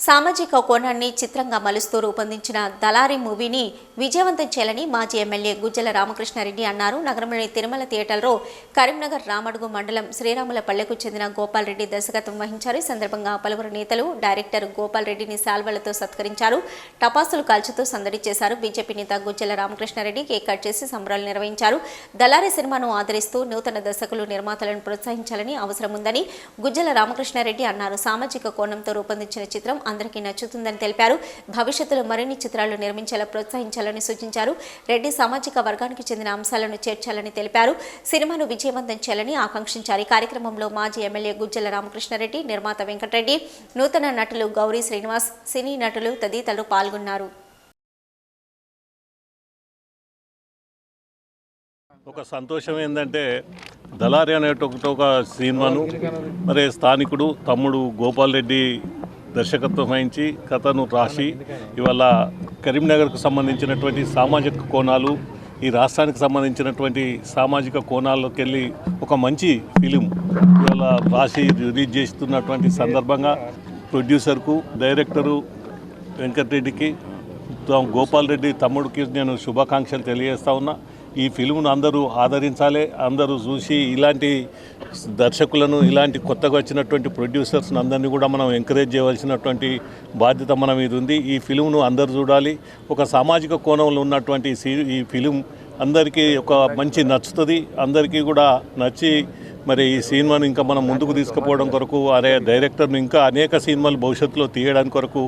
సామాజిక కోణాన్ని చిత్రంగా మలుస్తూ రూపొందించిన దళారి మూవీని విజయవంతం చేయాలని మాజీ ఎమ్మెల్యే గుజ్జల రామకృష్ణారెడ్డి అన్నారు. నగరంలోని తిరుమల థియేటర్లో కరీంనగర్ రామడుగు మండలం శ్రీరాముల పల్లెకు చెందిన గోపాల్రెడ్డి దర్శకత్వం వహించారు. ఈ సందర్భంగా పలువురు నేతలు డైరెక్టర్ గోపాలరెడ్డిని శాల్వలతో సత్కరించారు. టపాసులు కాల్చుతూ సందడి చేశారు. బీజేపీ నేత గుజ్జల రామకృష్ణారెడ్డి కేక్ కట్ చేసి సంబరాలు నిర్వహించారు. దళారి సినిమాను ఆదరిస్తూ నూతన దర్శకులు నిర్మాతలను ప్రోత్సహించాలని అవసరం ఉందని గుజ్జల రామకృష్ణారెడ్డి అన్నారు. సామాజిక కోణంతో రూపొందించిన చిత్రం అందరికీ నచ్చుతుందని తెలిపారు. భవిష్యత్తులో మరిన్ని చిత్రాలు నిర్మించేలా ప్రోత్సహించాలని సూచించారు. రెడ్డి సామాజిక వర్గానికి చెందిన అంశాలను చేర్చాలని తెలిపారు. సినిమాను విజయవంతం చేయాలని ఆకాంక్షించారు. ఈ కార్యక్రమంలో మాజీ ఎమ్మెల్యే గుజ్జల రామకృష్ణారెడ్డి నిర్మాత వెంకటరెడ్డి నూతన నటులు గౌరీ శ్రీనివాస్ సినీ నటులు తదితరులు పాల్గొన్నారు. ఒక సంతోషం ఏంటంటే దళారి అనేటువంటి ఒక సినిమాను మరి స్థానికుడు తమ్ముడు గోపాల్ రెడ్డి దర్శకత్వం వహించి కథను రాసి ఇవాళ కరీంనగర్కు సంబంధించినటువంటి సామాజిక కోణాలు ఈ రాష్ట్రానికి సంబంధించినటువంటి సామాజిక కోణాల్లోకి వెళ్ళి ఒక మంచి ఫిలిం ఇవాళ రాసి రిలీజ్ చేస్తున్నటువంటి సందర్భంగా ప్రొడ్యూసర్కు డైరెక్టరు వెంకటరెడ్డికి తా- గోపాల్ రెడ్డి తమ్ముడికి నేను శుభాకాంక్షలు తెలియజేస్తా ఉన్నా. ఈ ఫిల్మ్ను అందరూ ఆదరించాలి అందరూ చూసి ఇలాంటి దర్శకులను ఇలాంటి కొత్తగా వచ్చినటువంటి ప్రొడ్యూసర్స్ని అందరినీ కూడా మనం ఎంకరేజ్ చేయవలసినటువంటి బాధ్యత మన మీద ఉంది. ఈ ఫిల్మ్ను అందరూ చూడాలి. ఒక సామాజిక కోణంలో ఉన్నటువంటి ఈ ఫిలిం అందరికీ ఒక మంచి నచ్చుతుంది. అందరికీ కూడా నచ్చి మరి ఈ సినిమాను ఇంకా మనం ముందుకు తీసుకుపోవడం కొరకు అరే డైరెక్టర్ను ఇంకా అనేక సినిమాలు భవిష్యత్తులో తీయడానికి కొరకు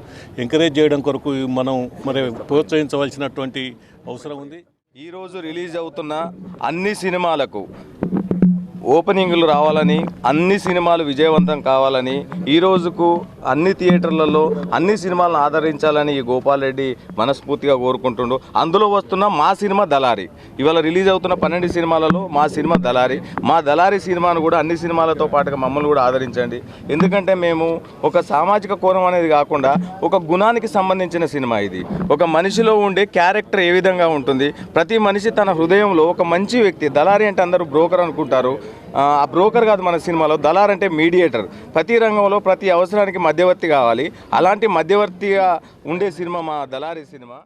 ఎంకరేజ్ చేయడం కొరకు మనం మరి ప్రోత్సహించవలసినటువంటి అవసరం ఉంది. ఈరోజు రిలీజ్ అవుతున్న అన్ని సినిమాలకు ఓపెనింగ్లు రావాలని అన్ని సినిమాలు విజయవంతం కావాలని ఈ రోజుకు అన్ని థియేటర్లలో అన్ని సినిమాలను ఆదరించాలని ఈ గోపాల్ రెడ్డి మనస్ఫూర్తిగా కోరుకుంటుండు. అందులో వస్తున్న మా సినిమా దళారి. ఇవాళ రిలీజ్ అవుతున్న పన్నెండు సినిమాలలో మా సినిమా దళారి. మా దళారి సినిమాను కూడా అన్ని సినిమాలతో పాటుగా మమ్మల్ని కూడా ఆదరించండి. ఎందుకంటే మేము ఒక సామాజిక కోణం అనేది కాకుండా ఒక గుణానికి సంబంధించిన సినిమా ఇది. ఒక మనిషిలో ఉండే క్యారెక్టర్ ఏ విధంగా ఉంటుంది? ప్రతి మనిషి తన హృదయంలో ఒక మంచి వ్యక్తి దళారి అంటే అందరూ బ్రోకర్ అనుకుంటారు. ఆ బ్రోకర్ కాదు మన సినిమాలో దళార్ అంటే మీడియేటర్. ప్రతి రంగంలో ప్రతి అవసరానికి మధ్యవర్తి కావాలి. అలాంటి మధ్యవర్తిగా ఉండే సినిమా మా దళారి సినిమా.